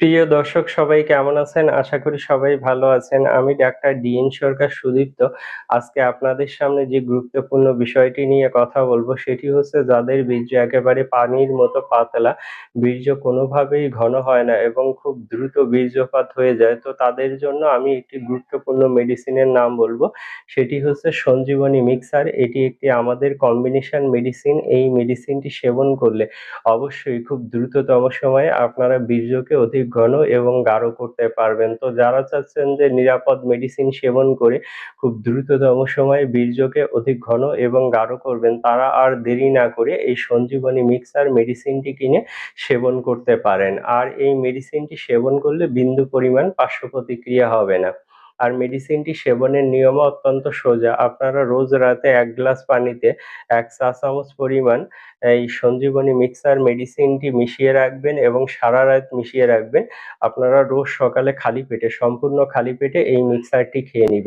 প্রিয় দর্শক সবাই কেমন আছেন? আশা করি সবাই ভালো আছেন। আমি ডাক্তার ডিএন সরকার সুদীপ্ত। আজকে আপনাদের সামনে যে গুরুত্বপূর্ণ বিষয়টি নিয়ে কথা বলব সেটি হচ্ছে যাদের বীর্য একেবারে পানির মতো পাতলা, বীর্য কোনোভাবেই ঘন হয় না এবং খুব দ্রুত বীর্যপাত হয়ে যায়। তো তাদের জন্য আমি একটি গুরুত্বপূর্ণ মেডিসিনের নাম বলব। সেটি হচ্ছে সঞ্জীবনী মিক্সার। এটি একটি আমাদের কম্বিনেশন মেডিসিন। এই মেডিসিনটি সেবন করলে অবশ্যই খুব দ্রুততম সময়ে আপনারা বীর্যকে অধিক ঘন এবং গাঢ় করতে পারবেন। তো যারা চাচ্ছেন যে নিরাপদ মেডিসিন সেবন করে খুব দ্রুততম সময়ে বীর্যকে অধিক ঘন এবং গাঢ় করবেন, তারা আর দেরি না করে এই সঞ্জীবনী মিক্সার মেডিসিনটি কিনে সেবন করতে পারেন। আর এই মেডিসিনটি সেবন করলে বিন্দু পরিমাণ পার্শ্ব প্রতিক্রিয়া হবে না। আর মেডিসিনটি সেবনের নিয়মও অত্যন্ত সোজা। আপনারা রোজ রাতে এক গ্লাস পানিতে এক চা চামচ পরিমাণ এই সঞ্জীবনী মিক্সার মেডিসিনটি মিশিয়ে রাখবেন এবং সারা রাত মিশিয়ে রাখবেন। আপনারা রোজ সকালে খালি পেটে, সম্পূর্ণ খালি পেটে এই মিক্সারটি খেয়ে নিবেন।